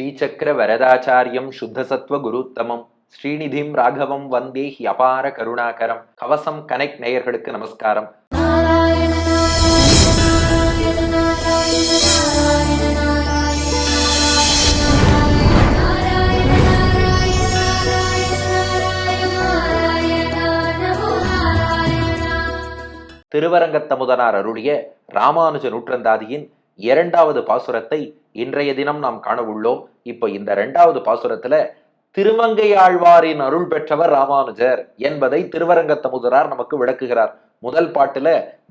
ஸ்ரீசக்கர வரதாச்சாரியம் சுத்தசத்வ குருத்தமம். ஸ்ரீநிதிம் ராகவம் வந்தே அபார கருணாகரம். கவசம் கனெக்ட் நேயர்களுக்கு நமஸ்காரம். திருவரங்கத்தமுதனார் அருளிய ராமானுஜ நூற்றந்தாதியின் இரண்டாவது பாசுரத்தை இன்றைய தினம் நாம் காண உள்ளோம் இப்போ இந்த இரண்டாவது பாசுரத்துல திருமங்கையாழ்வாரின் அருள் பெற்றவர் ராமானுஜர் என்பதை திருவரங்கத்தமுதனார் நமக்கு விளக்குகிறார். முதல் பாட்டுல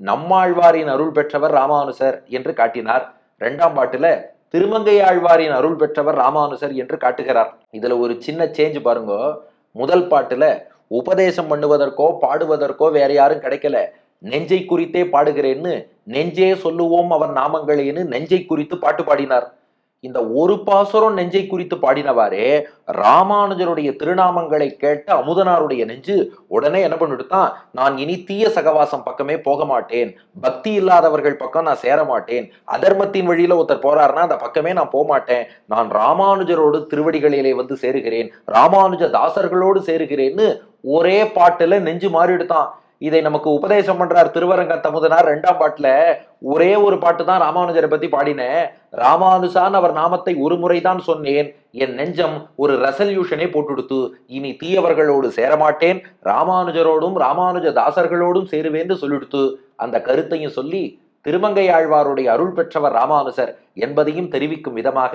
நம்மாழ்வாரின் அருள் பெற்றவர் ராமானுஜர் என்று காட்டினார். இரண்டாம் பாட்டுல திருமங்கையாழ்வாரின் அருள் பெற்றவர் ராமானுஜர் என்று காட்டுகிறார். இதுல ஒரு சின்ன சேஞ்ச் பாருங்க. முதல் பாட்டுல உபதேசம் பண்ணுவதற்கோ பாடுவதற்கோ வேற யாரும் கிடைக்கல. நெஞ்சை குறித்தே பாடுகிறேன்னு நெஞ்சே சொல்லுவோம் அவன் நாமங்களேன்னு நெஞ்சை குறித்து பாட்டு பாடினார். இந்த ஒரு பாசுரம் நெஞ்சை குறித்து பாடினவாறே ராமானுஜருடைய திருநாமங்களை கேட்ட அமுதனாருடைய நெஞ்சு உடனே என்ன பண்ணிடுத்தான் நான் இனி தீய சகவாசம் பக்கமே போக மாட்டேன் பக்தி இல்லாதவர்கள் பக்கம் நான் சேர மாட்டேன் அதர்மத்தின் வழியில ஒருத்தர் போறாருன்னா அந்த பக்கமே நான் போக மாட்டேன் நான் ராமானுஜரோடு திருவடிகளிலே வந்து சேருகிறேன் ராமானுஜ தாசர்களோடு சேருகிறேன்னு ஒரே பாட்டுல நெஞ்சு மாறிடுதான் இதை நமக்கு உபதேசம் பண்றார் திருவரங்க தமுதனார் ரெண்டாம் பாட்டுல ஒரே ஒரு பாட்டு தான் ராமானுஜரை பத்தி பாடினேன். ராமானுஜான் அவர் நாமத்தை ஒரு முறைதான் சொன்னேன். என் நெஞ்சம் ஒரு ரெசல்யூஷனே போட்டுடுத்து. இனி தீயவர்களோடு சேரமாட்டேன். ராமானுஜரோடும் ராமானுஜ தாசர்களோடும் சேருவேன்னு சொல்லிடுத்து. அந்த கருத்தையும் சொல்லி திருமங்கை ஆழ்வாருடைய அருள் பெற்றவர் ராமானுஜர் என்பதையும் தெரிவிக்கும் விதமாக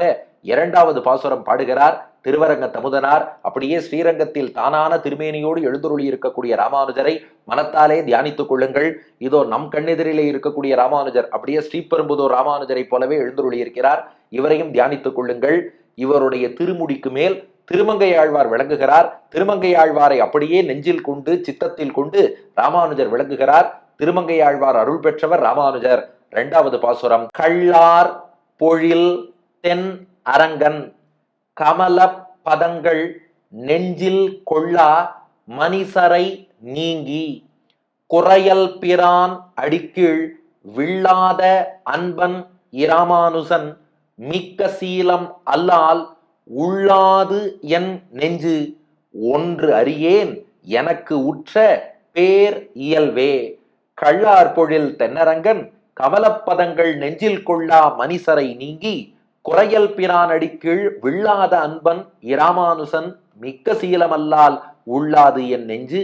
இரண்டாவது பாசுரம் பாடுகிறார். திருவரங்க தமுதனார் அப்படியே ஸ்ரீரங்கத்தில் தானான திருமேனியோடு எழுந்துருளி இருக்கக்கூடிய ராமானுஜரை மனத்தாலே தியானித்துக் கொள்ளுங்கள். இதோ நம் கண்ணெதிரிலே இருக்கக்கூடிய ராமானுஜர் அப்படியே ஸ்ரீபெரும்புதூர் ராமானுஜரை போலவே எழுந்துருளி இருக்கிறார். இவரையும் தியானித்துக் கொள்ளுங்கள். இவருடைய திருமுடிக்கு மேல் திருமங்கையாழ்வார் விளங்குகிறார். திருமங்கையாழ்வாரை அப்படியே நெஞ்சில் கொண்டு சித்தத்தில் கொண்டு ராமானுஜர் விளங்குகிறார். திருமங்கையாழ்வார் அருள் பெற்றவர் ராமானுஜர். இரண்டாவது பாசுரம். கள்ளார் பொழில் தென் அரங்கன். கமல பதங்கள் நெஞ்சில் கொள்ளா மணிசரை நீங்கி குறையல் பிரான் அடிக்கீழ் வில்லாத அன்பன் இராமானுசன் மிக்க சீலம் அல்லால் உள்ளாது என் நெஞ்சு ஒன்று அறியேன் எனக்கு உற்ற பேர் இயல்வே. கள்ளார் பொழில் தென்னரங்கன் கமலப்பதங்கள் நெஞ்சில் கொள்ளா மணிசரை நீங்கி குறையல் பிரானடி கீழ் வில்லாத அன்பன் இராமானுசன் மிக்க சீலமல்லால் உள்ளாது என் நெஞ்சு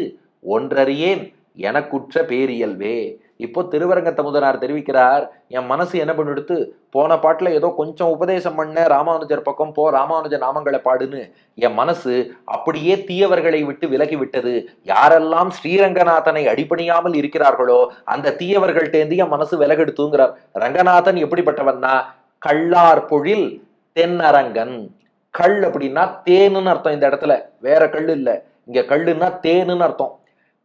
ஒன்றறியேன் எனக்குற்ற பேரியல்வே. இப்போ திருவரங்கத்த முதனார் தெரிவிக்கிறார் என் மனசு என்ன பண்ணிடுத்து போன பாட்டில் ஏதோ கொஞ்சம் உபதேசம் பண்ண ராமானுஜர் பக்கம் போ ராமானுஜ நாமங்களை பாடுன்னு. என் மனசு அப்படியே தீயவர்களை விட்டு விலகி விட்டது. யாரெல்லாம் ஸ்ரீரங்கநாதனை அடிப்படையாமல் இருக்கிறார்களோ அந்த தீயவர்கள்ட்டேந்து என் மனசு விலகெடுத்துங்கிறார். ரங்கநாதன் எப்படிப்பட்டவன்னா கள்ளார் பொழில் தென்னரங்கன். கல் அப்படின்னா தேனுன்னு அர்த்தம் இந்த இடத்துல. வேற கல் இல்ல. இங்க கல்லுன்னா தேனுன்னு அர்த்தம்.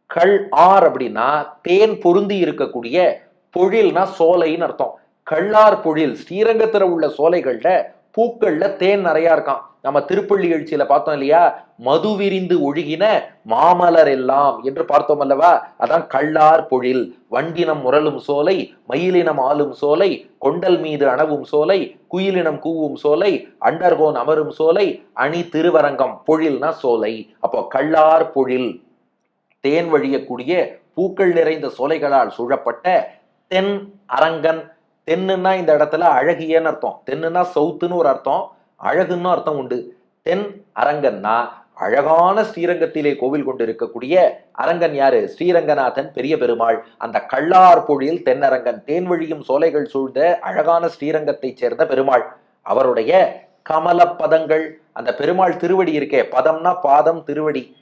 கல் ஆர் அப்படின்னா தேன் பொருந்தி இருக்கக்கூடிய பொழில்னா சோலைன்னு அர்த்தம். கள்ளார் பொழில் ஸ்ரீரங்கத்துல உள்ள சோலைகள்ல பூக்கள்ல தேன் நிறையா இருக்கான் நம்ம திருப்பள்ளி எழுச்சியில பார்த்தோம் இல்லையா? மது விரிந்து ஒழுகின மாமலர் எல்லாம் என்று பார்த்தோம் அல்லவா? அதான் கள்ளார் பொழில் வண்டினம் முரலும் சோலை மயிலினம் ஆளும் சோலை கொண்டல் மீது அணவும் சோலை குயிலினம் கூவும் சோலை அண்டர்கோன் அமரும் சோலை அணி திருவரங்கம் பொழில்னா சோலை. அப்போ கள்ளார் பொழில் தேன் வழியக்கூடிய பூக்கள் நிறைந்த சோலைகளால் சூழப்பட்ட தென் அரங்கன் தென்னுன்னா இந்த இடத்துல அழகியன்னு அர்த்தம். தென்னுன்னா சவுத்துன்னு ஒரு அர்த்தம். அழகுன்னு அர்த்தம் உண்டு. தென் அரங்கன்னா அழகான ஸ்ரீரங்கத்திலே கோவில் கொண்டு இருக்கக்கூடிய அரங்கன் யாரு? ஸ்ரீரங்கநாதன் பெரிய பெருமாள். அந்த கள்ளார் பொழில் தென்னரங்கன் தேன் வழியும் சோலைகள் சூழ்ந்த அழகான ஸ்ரீரங்கத்தைச் சேர்ந்த பெருமாள். அவருடைய கமல பதங்கள் அந்த பெருமாள் திருவடி இருக்கே. பதம்னா பாதம் திருவடி.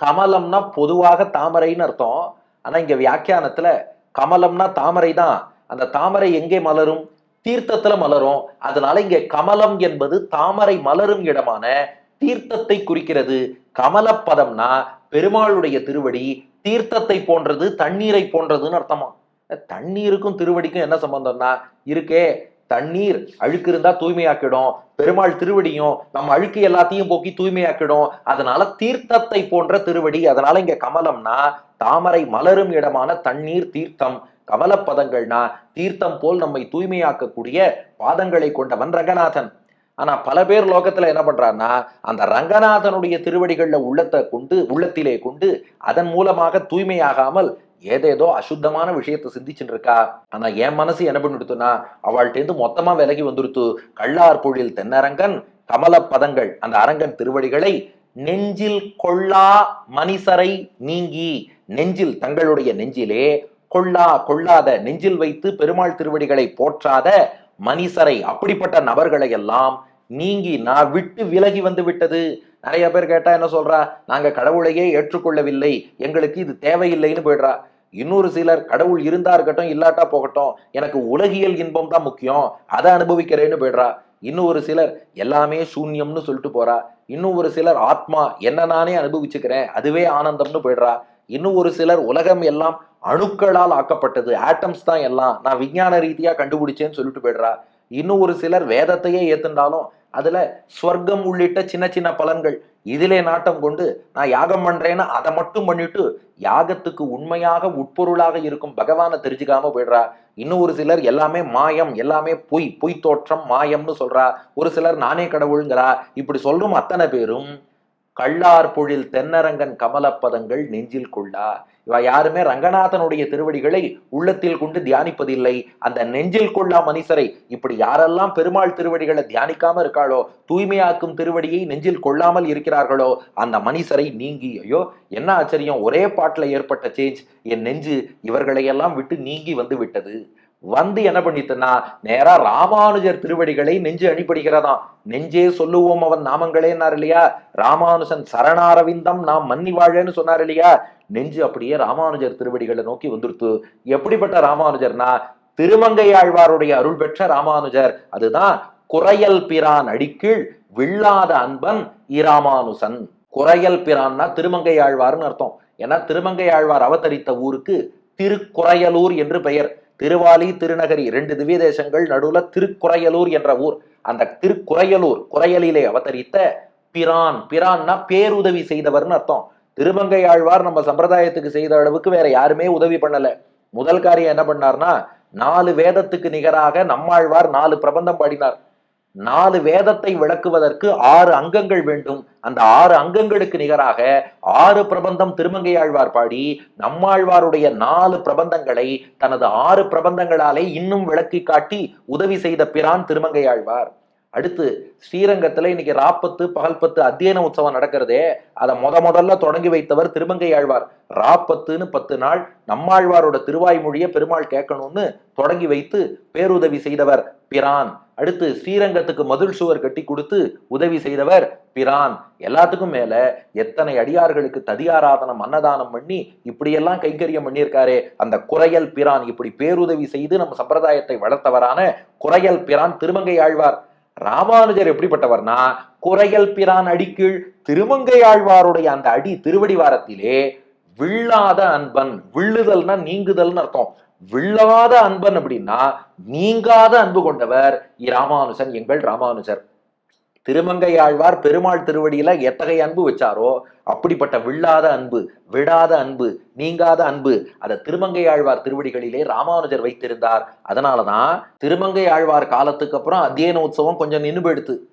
கமலம்னா பொதுவாக தாமரைன்னு அர்த்தம். ஆனா இங்க வியாக்கியானத்துல கமலம்னா தாமரை தான் அந்த தாமரை எங்கே மலரும்? தீர்த்தத்துல மலரும். அதனால இங்க கமலம் என்பது தாமரை மலரும் இடமான தீர்த்தத்தை குறிக்கிறது. கமலப்பதம்னா பெருமாளுடைய திருவடி தீர்த்தத்தை போன்றது தண்ணீரை போன்றதுன்னு அர்த்தமா? தண்ணீருக்கும் திருவடிக்கும் என்ன சம்பந்தம்னா இருக்கே தண்ணீர் அழுக்கு இருந்தா தூய்மையாக்கிடும். பெருமாள் திருவடியும் நம்ம அழுக்கு எல்லாத்தையும் போக்கி தூய்மையாக்கிடும். அதனால தீர்த்தத்தை போன்ற திருவடி அதனால இங்க கமலம்னா தாமரை மலரும் இடமான தண்ணீர் தீர்த்தம். கவலப்பதங்கள்னா தீர்த்தம் போல் நம்மை தூய்மையாக்கக்கூடிய பாதங்களை கொண்டவன் ரங்கநாதன். ஆனா பல பேர் லோகத்துல என்ன பண்றான்னா அந்த ரங்கநாதனுடைய திருவடிகள்ல உள்ளத்தை கொண்டு உள்ளத்திலே கொண்டு அதன் மூலமாக தூய்மையாகாமல் ஏதேதோ அசுத்தமான விஷயத்தை சிந்திச்சுட்டு இருக்கா ஆனா என் மனசு என்ன பண்ணிடுத்துனா அவள்கிட்டேருந்து மொத்தமா விலகி வந்துருத்து கள்ளார் பொழில் தென்னரங்கன் கமல பதங்கள் அந்த அரங்கன் திருவடிகளை நெஞ்சில் கொள்ளா மனிசரை நீங்கி நெஞ்சில் தங்களுடைய நெஞ்சிலே கொள்ளா கொள்ளாத நெஞ்சில் வைத்து பெருமாள் திருவடிகளை போற்றாத மனிசரை அப்படிப்பட்ட நபர்களை எல்லாம் நீங்கி நான் விட்டு விலகி வந்து விட்டது. நிறைய பேர் கேட்டா என்ன சொல்றா? நாங்க கடவுளையே ஏற்றுக்கொள்ளவில்லை. எங்களுக்கு இது தேவையில்லைன்னு போயிடுறா. இன்னொரு சிலர் கடவுள் இருந்தா இருக்கட்டும் இல்லாட்டா போகட்டும் எனக்கு உலகியல் இன்பம் தான் முக்கியம் அதை அனுபவிக்கிறேன்னு போயிடுறா. இன்னும் ஒரு சிலர் எல்லாமே சூன்யம்னு சொல்லிட்டு போறா. இன்னும் ஒரு சிலர் ஆத்மா என்ன நானே அனுபவிச்சுக்கிறேன் அதுவே ஆனந்தம்னு போயிடுறா. இன்னும் ஒரு சிலர் உலகம் எல்லாம் அணுக்களால் ஆக்கப்பட்டது. ஆட்டம்ஸ் தான் எல்லாம். நான் விஞ்ஞான ரீதியாக கண்டுபிடிச்சேன்னு சொல்லிட்டு போயிடுறா. இன்னும் ஒரு சிலர் வேதத்தையே ஏத்துண்டாலும் அதுல ஸ்வர்க்கம் உள்ளிட்ட சின்ன சின்ன பலன்கள் இதிலே நாட்டம் கொண்டு நான் யாகம் பண்றேன்னு அதை மட்டும் பண்ணிட்டு யாகத்துக்கு உண்மையாக உட்பொருளாக இருக்கும் பகவானை தெரிஞ்சுக்காம போயிடுறா. இன்னும் ஒரு சிலர் எல்லாமே மாயம் எல்லாமே பொய் பொய் தோற்றம் மாயம்னு சொல்றா. ஒரு சிலர் நானே கடவுளுங்கிறா. இப்படி சொல்கிறோம் அத்தனை பேரும் கள்ளார் பொழில் தென்னரங்கன் கமலப்பதங்கள் நெஞ்சில் கொள்ளா. இவ யாருமே ரங்கநாதனுடைய திருவடிகளை உள்ளத்தில் கொண்டு தியானிப்பதில்லை. அந்த நெஞ்சில் கொள்ளா மனுஷரை இப்படி யாரெல்லாம் பெருமாள் திருவடிகளை தியானிக்காம இருக்காளோ தூய்மையாக்கும் திருவடியை நெஞ்சில் கொள்ளாமல் இருக்கிறார்களோ அந்த மனுஷரை நீங்கி ஐயோ என்ன ஆச்சரியம் ஒரே பாட்டில் ஏற்பட்ட சேஞ்ச் என் நெஞ்சு இவர்களையெல்லாம் விட்டு நீங்கி வந்து விட்டது. வந்து என்ன பண்ணிட்டுனா நேரா ராமானுஜர் திருவடிகளை நெஞ்சு அணிபடுகிறதாம். நெஞ்சே சொல்லுவோம் அவன் நாமங்களேன்னார் இல்லையா? ராமானுஜன் சரணாரவிந்தம் நாம் மன்னி வாழன்னு சொன்னார் இல்லையா? நெஞ்சு அப்படியே ராமானுஜர் திருவடிகளை நோக்கி வந்துருத்து. எப்படிப்பட்ட ராமானுஜர்னா திருமங்கையாழ்வாருடைய அருள் பெற்ற ராமானுஜர். அதுதான் குறையல் பிரான் அடிக்கீழ் வில்லாத அன்பன் இராமானுசன். குறையல் பிரான்னா திருமங்கை ஆழ்வார்னு அர்த்தம். ஏன்னா திருமங்கை ஆழ்வார் அவதரித்த ஊருக்கு திருக்குறையலூர் என்று பெயர். திருவாலி திருநகரி ரெண்டு திவ்ய தேசங்கள் நடுவுல திருக்குறையலூர் என்ற ஊர். அந்த திருக்குறையலூர் குறையலிலே அவதரித்த பிரான். பிரான்னா பேருதவி செய்தவர்னு அர்த்தம். திருமங்கை ஆழ்வார் நம்ம சம்பிரதாயத்துக்கு செய்த அளவுக்கு வேற யாருமே உதவி பண்ணல. முதல் காரியம் என்ன பண்ணார்னா நாலு வேதத்துக்கு நிகராக நம்மாழ்வார் நாலு பிரபந்தம் பாடினார். நாலு வேதத்தை விளக்குவதற்கு ஆறு அங்கங்கள் வேண்டும். அந்த ஆறு அங்கங்களுக்கு நிகராக ஆறு பிரபந்தம் திருமங்கையாழ்வார் பாடி நம்மாழ்வாருடைய நாலு பிரபந்தங்களை தனது ஆறு பிரபந்தங்களாலே இன்னும் விளக்கி காட்டி உதவி செய்த பிரான் திருமங்கையாழ்வார். அடுத்து ஸ்ரீரங்கத்துல இன்னைக்கு ராப்பத்து பகல்பத்து அத்தியன உற்சவம் நடக்கிறதே அதை முத முதல்ல தொடங்கி வைத்தவர் திருமங்கையாழ்வார். ராப்பத்துன்னு பத்து நாள் நம்மாழ்வாரோட திருவாய்மொழியை பெருமாள் கேட்கணும்னு தொடங்கி வைத்து பேருதவி செய்தவர் பிரான். அடுத்து ஸ்ரீரங்கத்துக்கு மதுள் சுவர் கட்டி கொடுத்து உதவி செய்தவர் பிரான். எல்லாத்துக்கும் மேல எத்தனை அடியார்களுக்கு ததியாராதனம் அன்னதானம் பண்ணி இப்படியெல்லாம் கைங்கரியம் பண்ணியிருக்காரே அந்த குறையல் பிரான் இப்படி பேருதவி செய்து நம்ம சம்பிரதாயத்தை வளர்த்தவரான குறையல் பிரான் திருமங்கை ஆழ்வார். ராமானுஜர் எப்படிப்பட்டவர்னா குறையல் பிரான் அடிக்கீழ் திருமங்கை ஆழ்வாருடைய அந்த அடி திருவடி வாரத்திலே வில்லாத அன்பன் விழுதல்னா நீங்குதல்னு அர்த்தம். வில்லாத அன்பன் அப்படின்னா நீங்காத அன்பு கொண்டவர் ராமானுஜன் எங்கள் ராமானுஜர் திருமங்கை ஆழ்வார் பெருமாள் திருவடியில எத்தகைய அன்பு வச்சாரோ அப்படிப்பட்ட வில்லாத அன்பு விடாத அன்பு நீங்காத அன்பு அதை திருமங்கை ஆழ்வார் திருவடிகளிலே ராமானுஜர் வைத்திருந்தார். அதனாலதான் திருமங்கை ஆழ்வார் காலத்துக்கு அப்புறம் அத்தியன உற்சவம் கொஞ்சம் நின்று எடுத்து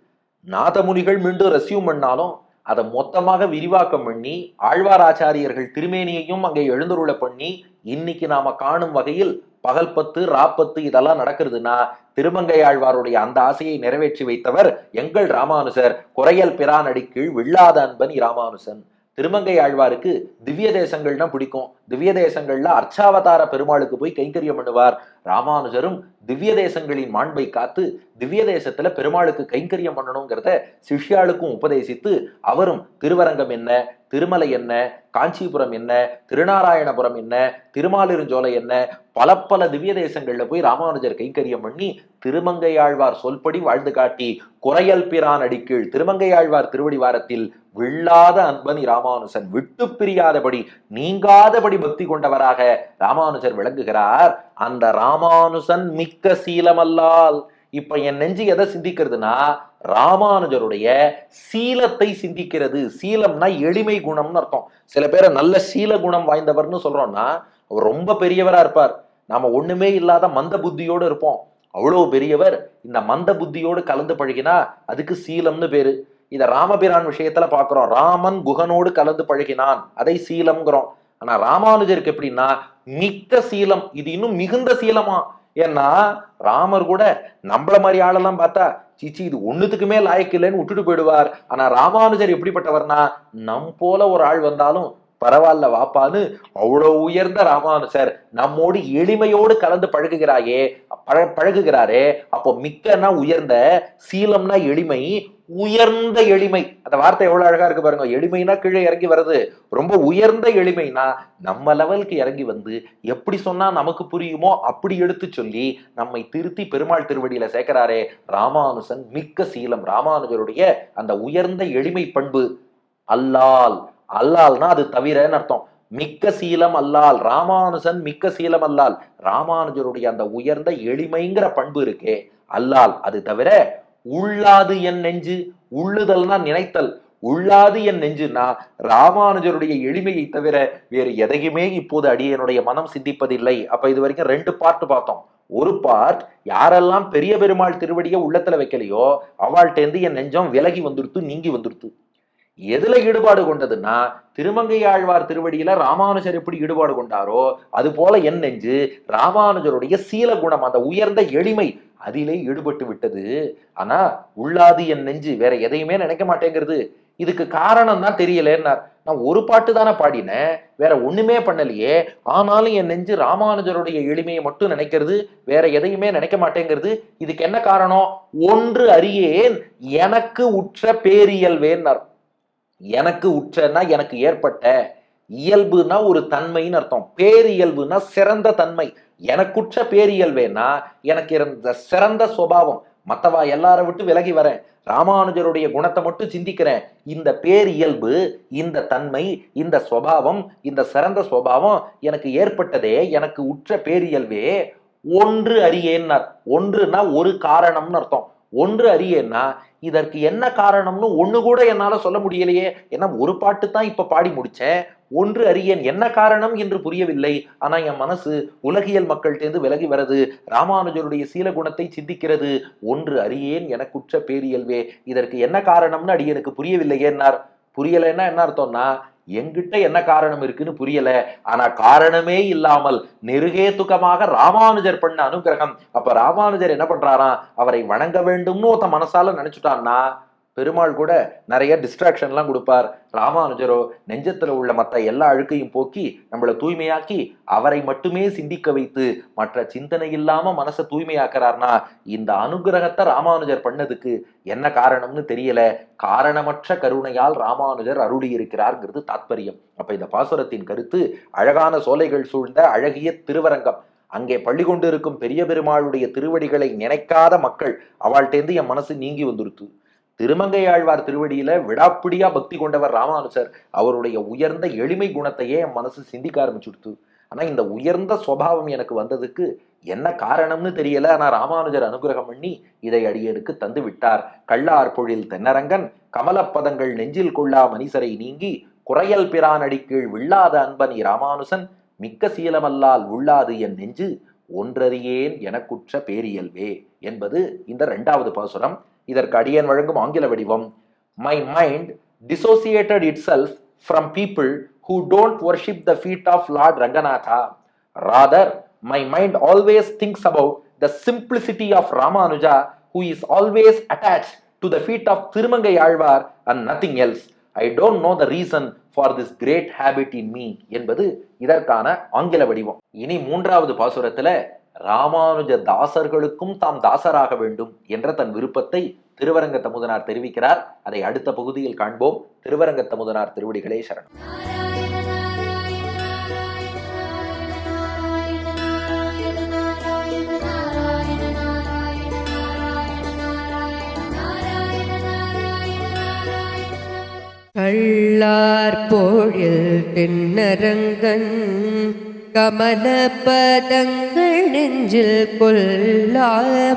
நாதமுனிகள் மீண்டும் ரெஸ்யூம் பண்ணாலும் அதை மொத்தமாக விரிவாக்கம் பண்ணி ஆழ்வார் ஆச்சாரியர்கள் திருமேனியையும் அங்கே எழுந்துருள பண்ணி இன்னைக்கு நாம காணும் வகையில் பகல் பத்து ராப்பத்து இதெல்லாம் நடக்கிறதுனா திருமங்கை ஆழ்வாருடைய அந்த ஆசையை நிறைவேற்றி வைத்தவர் எங்கள் ராமானுஜர் குறையல் பிரானடி கீழ் வில்லாத அன்பன் இராமானுசன். திருமங்கை ஆழ்வாருக்கு திவ்ய தேசங்கள்னா பிடிக்கும். திவ்ய தேசங்கள்ல அர்ச்சாவதார பெருமாளுக்கு போய் கைங்கரியம் பண்ணுவார். ராமானுஜரும் திவ்ய தேசங்களின் மாண்பை காத்து திவ்ய தேசத்துல பெருமாளுக்கு கைங்கரியம் பண்ணணுங்கிறத சிஷ்யாளுக்கும் உபதேசித்து அவரும் திருவரங்கம் என்ன திருமலை என்ன? காஞ்சிபுரம் என்ன? திருநாராயணபுரம் என்ன? திருமாலிருஞ்சோலை என்ன? பல பல திவ்ய தேசங்கள்ல போய் ராமானுஜர் கைங்கரியம் பண்ணி திருமங்கையாழ்வார் சொல்படி வாழ்ந்து காட்டி குறையல் பிரான் அடிக்கீழ் திருமங்கையாழ்வார் திருவடி வாரத்தில் வில்லாத அன்பனி ராமானுஜன் விட்டு பிரியாதபடி நீங்காதபடி பக்தி கொண்டவராக ராமானுஜர் விளங்குகிறார். அந்த ராமானுஜன் மிக்க சீலமல்லால். இப்ப என் நெஞ்சு எதை சிந்திக்கிறதுனா ராமானுஜருடைய சீலத்தை சிந்திக்கிறது. சீலம்னா எளிமை குணம்னு அர்த்தம். சில பேரை நல்ல சீல குணம் வாய்ந்தவர்னு சொல்றோம்னா அவர் ரொம்ப பெரியவரா இருப்பார். நாம ஒண்ணுமே இல்லாத மந்த புத்தியோடு இருப்போம். அவ்வளவு பெரியவர் இந்த மந்த புத்தியோடு கலந்து பழகினா அதுக்கு சீலம்னு பேரு. இத ராமபிரான் விஷயத்துல பாக்குறோம். ராமன் குகனோடு கலந்து பழகினான். அதை சீலம்ங்கிறோம். ஆனா ராமானுஜருக்கு எப்படின்னா மிக்க சீலம். இது இன்னும் மிகுந்த சீலமா? ஏன்னா ராமர் கூட நம்மள மாதிரி ஆளெல்லாம் பார்த்தா சீச்சி இது ஒண்ணுத்துக்குமே லாயக்கு இல்லைன்னு விட்டுட்டு போயிடுவார். ஆனா ராமானுஜர் எப்படிப்பட்டவர்னா நம் போல ஒரு ஆள் வந்தாலும் பரவாயில்ல வாப்பான்னு அவ்வளோ உயர்ந்த ராமானுஜர் நம்மோடு எளிமையோடு கலந்து பழகுகிறாயே பழ பழகுகிறாரே. அப்போ மிக்கன்னா உயர்ந்த சீலம்னா எளிமை உயர்ந்த எளிமை. அந்த வார்த்தை எவ்வளவு அழகா இருக்கு பாருங்க. எளிமைனா கீழே இறங்கி வருது ரொம்ப உயர்ந்த எளிமைனா நம்ம லெவலுக்கு இறங்கி வந்து எப்படி சொன்னா நமக்கு புரியுமோ அப்படி எடுத்து சொல்லி நம்மை திருத்தி பெருமாள் திருவடியில சேர்க்கிறாரே ராமானுசன் மிக்க சீலம். ராமானுஜருடைய அந்த உயர்ந்த எளிமை பண்பு. அல்லால் அல்லால்னா அது தவிரன்னு அர்த்தம். மிக்க சீலம் அல்லால் ராமானுஜன் மிக்க சீலம் அல்லால் ராமானுஜருடைய அந்த உயர்ந்த எளிமைங்கிற பண்பு இருக்கே அல்லால் அது தவிர உள்ளாது என் நெஞ்சு உள்ளுதல்னா நினைத்தல். உள்ளாது என் நெஞ்சுனா ராமானுஜருடைய எளிமையை தவிர வேறு எதையுமே இப்போது அடியனுடைய மனம் சிந்திப்பதில்லை. அப்ப இது வரைக்கும் ரெண்டு பார்ட் பார்த்தோம். ஒரு பார்ட் யாரெல்லாம் பெரிய பெருமாள் திருவடியை உள்ளத்துல வைக்கலையோ அவள்கிட்டேருந்து என் நெஞ்சம் விலகி வந்துடுத்து நீங்கி வந்துடுத்து எதுல ஈடுபாடு கொண்டதுன்னா திருமங்கை ஆழ்வார் திருவடியில ராமானுஜர் எப்படி ஈடுபாடு கொண்டாரோ அது போல என் நெஞ்சு ராமானுஜருடைய சீல குணம் அந்த உயர்ந்த எளிமை அதிலே ஈடுபட்டு விட்டது. ஆனா உள்ளாது என் நெஞ்சு வேற எதையுமே நினைக்க மாட்டேங்கிறது. இதுக்கு காரணம் தான் தெரியலன்னார். நான் ஒரு பாட்டு தானே பாடினேன் வேற ஒண்ணுமே பண்ணலையே ஆனாலும் என் நெஞ்சு ராமானுஜருடைய எளிமையை மட்டும் நினைக்கிறது வேற எதையுமே நினைக்க மாட்டேங்கிறது. இதுக்கு என்ன காரணம்? ஒன்று அறியேன் எனக்கு உற்ற பேரியல்வேன்னார். எனக்கு உற்றனா எனக்கு ஏற்பட்ட இயல்புனா ஒரு தன்மைன்னு அர்த்தம். பேரியல்புனா சிறந்த தன்மை. எனக்குற்ற பேரியல்வேனா எனக்கு இருந்த சிறந்த சுவாவம் மத்தவா எல்லாரை விட்டு விலகி வரேன். ராமானுஜருடைய குணத்தை மட்டும் சிந்திக்கிறேன். இந்த பேரியல்பு இந்த தன்மை இந்த சுவாவம் இந்த சிறந்த சுவாவம் எனக்கு ஏற்பட்டதே எனக்கு உற்ற பேரியல்வே ஒன்று அறியேன்னார். ஒன்றுனா ஒரு காரணம்னு அர்த்தம். ஒன்று அறியேன்னா இதற்கு என்ன காரணம்னு ஒன்று கூட என்னால் சொல்ல முடியலையே. ஏன்னா ஒரு பாட்டு தான் இப்போ பாடி முடித்தேன் ஒன்று அறியேன் என்ன காரணம் என்று புரியவில்லை. ஆனால் என் மனசு உலகியல் மக்கள்கிட்டேருந்து விலகி வரது ராமானுஜருடைய சீல குணத்தை சிந்திக்கிறது. ஒன்று அறியேன் எனக்குற்ற பேரியல்வே. இதற்கு என்ன காரணம்னு அடியனுக்கு புரியவில்லையேன்னார் புரியலைன்னா என்ன அர்த்தம்னா எங்கிட்ட என்ன காரணம் இருக்குன்னு புரியல. ஆனா காரணமே இல்லாமல் நெருகேத்துக்கமாக ராமானுஜர் பண்ண அனுகிரகம். அப்ப ராமானுஜர் என்ன பண்றாராம்? அவரை வணங்க வேண்டும்னு ஒருத்த மனசால நினைச்சுட்டான்னா பெருமாள் கூட நிறைய டிஸ்ட்ராக்ஷன்லாம் கொடுப்பார். ராமானுஜரோ நெஞ்சத்தில் உள்ள மற்ற எல்லா அழுக்கையும் போக்கி நம்மளை தூய்மையாக்கி அவரை மட்டுமே சிந்திக்க வைத்து மற்ற சிந்தனை இல்லாம மனசை தூய்மையாக்குறார்னா இந்த அனுகிரகத்தை ராமானுஜர் பண்ணதுக்கு என்ன காரணம்னு தெரியல. காரணமற்ற கருணையால் ராமானுஜர் அருளி இருக்கிறார்ங்கிறது தாத்பரியம். அப்ப இந்த பாசுரத்தின் கருத்து அழகான சோலைகள் சூழ்ந்த அழகிய திருவரங்கம். அங்கே பள்ளி கொண்டு இருக்கும் பெரிய பெருமாளுடைய திருவடிகளை நினைக்காத மக்கள் அவள்கிட்டேருந்து என் மனசு நீங்கி வந்துருத்து. திருமங்கை ஆழ்வார் திருவடியில விடாப்பிடியா பக்தி கொண்டவர் ராமானுஜர் அவருடைய உயர்ந்த எளிமை குணத்தையே என் மனசு சிந்திக்க ஆரம்பிச்சுடுத்து. ஆனா இந்த உயர்ந்த சுவாவம் எனக்கு வந்ததுக்கு என்ன காரணம்னு தெரியல. ஆனா ராமானுஜர் அனுகிரகம் பண்ணி இதை அடியனுக்கு தந்து விட்டார். கள்ளார் பொழில் தென்னரங்கன் கமலப்பதங்கள் நெஞ்சில் கொள்ளா மனிசரை நீங்கி குறையல் பிரான் அடிக்கீழ் வில்லாத அன்பனி ராமானுசன் மிக்க சீலமல்லால் உள்ளாது என் நெஞ்சு ஒன்றறியேன் எனக்குற்ற பேரியல்வே என்பது இந்த இரண்டாவது பாசுரம். இதற்கு அடியன் வழங்கும் ஆங்கில வடிவம் my mind dissociated itself from people who don't worship the feet of lord Ranganatha rather my mind always thinks about the simplicity of Ramanuja who is always attach to the feet of Tirumangai Alvar and nothing else I don't know the reason for this great habit in me என்பது இதற்கான ஆங்கில வடிவம் இனி மூன்றாவது பாசுரத்தில் ராமானுஜ தாசர்களுக்கும் தாம் தாசராக வேண்டும் என்ற தன் விருப்பத்தை திருவரங்க தமுதனார் தெரிவிக்கிறார். அதை அடுத்த பகுதியில் காண்போம். திருவரங்க தமுதனார் திருவடிகளே சரணம். கள்ளார் போழில் தென்னரங்கன் கமல பதங்கள் நெஞ்சில் கொல்லா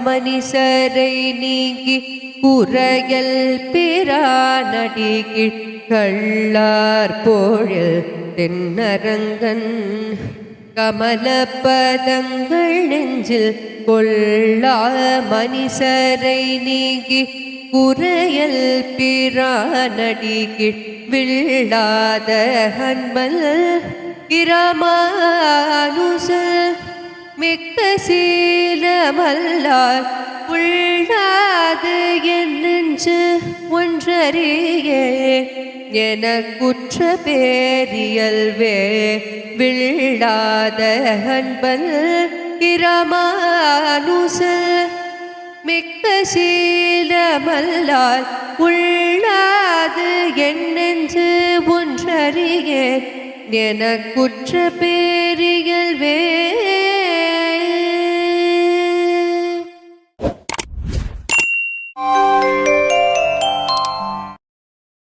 மனிசரை நீங்கி குறையல் பிரானடிகில் கள்ளார் போழில் தென்னரங்கன் கமல பதங்கள் நெஞ்சில் கொள்ளா மனிசரை நீங்கி குறையல் பிரானடிகிட் விழாத அன்பல் இரமானுச மிக்க சீலமல்லால் உள்ளாது என் நெஞ்சு ஒன்றறியே. என குற்ற பேரியல்வே விழாத அன்பல் இரமானுச. மிக்க சீலமல்லால் உள்ளாது என் நெஞ்சு ஒன்றறியே. என குற்ற பேரியல்வே